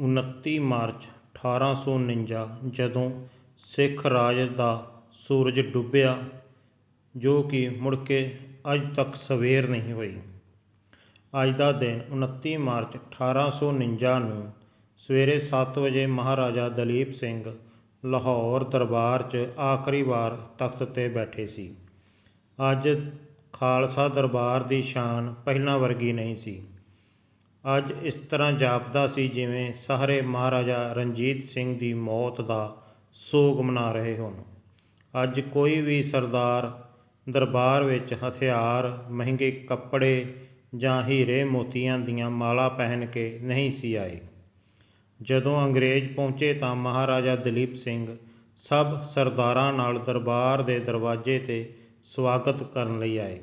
ਉਨੱਤੀ ਮਾਰਚ ਅਠਾਰਾਂ ਸੌ ਉਣੰਜਾ ਜਦੋਂ ਸਿੱਖ ਰਾਜ ਦਾ ਸੂਰਜ ਡੁੱਬਿਆ, ਜੋ ਕਿ ਮੁੜ ਕੇ ਅੱਜ ਤੱਕ ਸਵੇਰ ਨਹੀਂ ਹੋਈ। ਅੱਜ ਦਾ ਦਿਨ ਉਨੱਤੀ ਮਾਰਚ ਅਠਾਰਾਂ ਸੌ ਉਣੰਜਾ ਨੂੰ ਸਵੇਰੇ ਸੱਤ ਵਜੇ ਮਹਾਰਾਜਾ ਦਲੀਪ ਸਿੰਘ ਲਾਹੌਰ ਦਰਬਾਰ 'ਚ ਆਖਰੀ ਵਾਰ ਤਖ਼ਤ 'ਤੇ ਬੈਠੇ ਸੀ। ਅੱਜ ਖਾਲਸਾ ਦਰਬਾਰ ਦੀ ਸ਼ਾਨ ਪਹਿਲਾਂ ਵਰਗੀ ਨਹੀਂ ਸੀ। ਅੱਜ ਇਸ ਤਰ੍ਹਾਂ ਜਾਪਦਾ ਸੀ ਜਿਵੇਂ ਸਾਰੇ ਮਹਾਰਾਜਾ ਰਣਜੀਤ ਸਿੰਘ ਦੀ ਮੌਤ ਦਾ ਸੋਗ ਮਨਾ ਰਹੇ ਹੋਣ। ਅੱਜ ਕੋਈ ਵੀ ਸਰਦਾਰ ਦਰਬਾਰ ਵਿੱਚ ਹਥਿਆਰ, ਮਹਿੰਗੇ ਕੱਪੜੇ ਜਾਂ ਹੀਰੇ ਮੋਤੀਆਂ ਦੀਆਂ ਮਾਲਾ ਪਹਿਨ ਕੇ ਨਹੀਂ ਸੀ ਆਏ। ਜਦੋਂ ਅੰਗਰੇਜ਼ ਪਹੁੰਚੇ ਤਾਂ ਮਹਾਰਾਜਾ ਦਲੀਪ ਸਿੰਘ ਸਭ ਸਰਦਾਰਾਂ ਨਾਲ ਦਰਬਾਰ ਦੇ ਦਰਵਾਜ਼ੇ 'ਤੇ ਸਵਾਗਤ ਕਰਨ ਲਈ ਆਏ।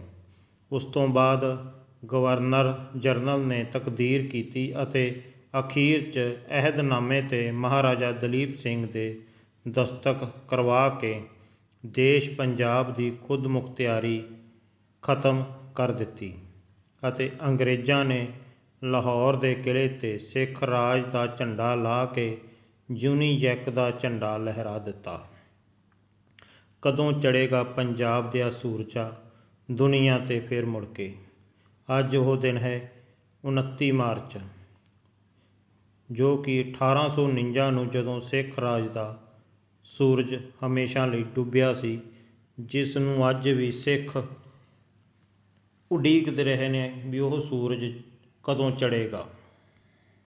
ਉਸ ਤੋਂ ਬਾਅਦ ਗਵਰਨਰ ਜਨਰਲ ਨੇ ਤਕਦੀਰ ਕੀਤੀ ਅਤੇ ਅਖੀਰ 'ਚ ਅਹਿਦਨਾਮੇ 'ਤੇ ਮਹਾਰਾਜਾ ਦਲੀਪ ਸਿੰਘ ਦੇ ਦਸਤਕ ਕਰਵਾ ਕੇ ਦੇਸ਼ ਪੰਜਾਬ ਦੀ ਖੁਦਮੁਖਤਿਆਰੀ ਖਤਮ ਕਰ ਦਿੱਤੀ ਅਤੇ ਅੰਗਰੇਜ਼ਾਂ ਨੇ ਲਾਹੌਰ ਦੇ ਕਿਲ੍ਹੇ 'ਤੇ ਸਿੱਖ ਰਾਜ ਦਾ ਝੰਡਾ ਲਾ ਕੇ ਯੂਨੀ ਦਾ ਝੰਡਾ ਲਹਿਰਾ ਦਿੱਤਾ। ਕਦੋਂ ਚੜ੍ਹੇਗਾ ਪੰਜਾਬ ਦਿਆ ਸੂਰਜਾ ਦੁਨੀਆ 'ਤੇ ਫਿਰ ਮੁੜ ਕੇ। ਅੱਜ ਉਹ ਦਿਨ ਹੈ ਉਨੱਤੀ ਮਾਰਚ, ਜੋ ਕਿ ਅਠਾਰਾਂ ਸੌ ਉਣੰਜਾ ਨੂੰ ਜਦੋਂ ਸਿੱਖ ਰਾਜ ਦਾ ਸੂਰਜ ਹਮੇਸ਼ਾ ਲਈ ਡੁੱਬਿਆ ਸੀ, ਜਿਸ ਨੂੰ ਅੱਜ ਵੀ ਸਿੱਖ ਉਡੀਕਦੇ ਰਹੇ ਨੇ ਵੀ ਉਹ ਸੂਰਜ ਕਦੋਂ ਚੜ੍ਹੇਗਾ।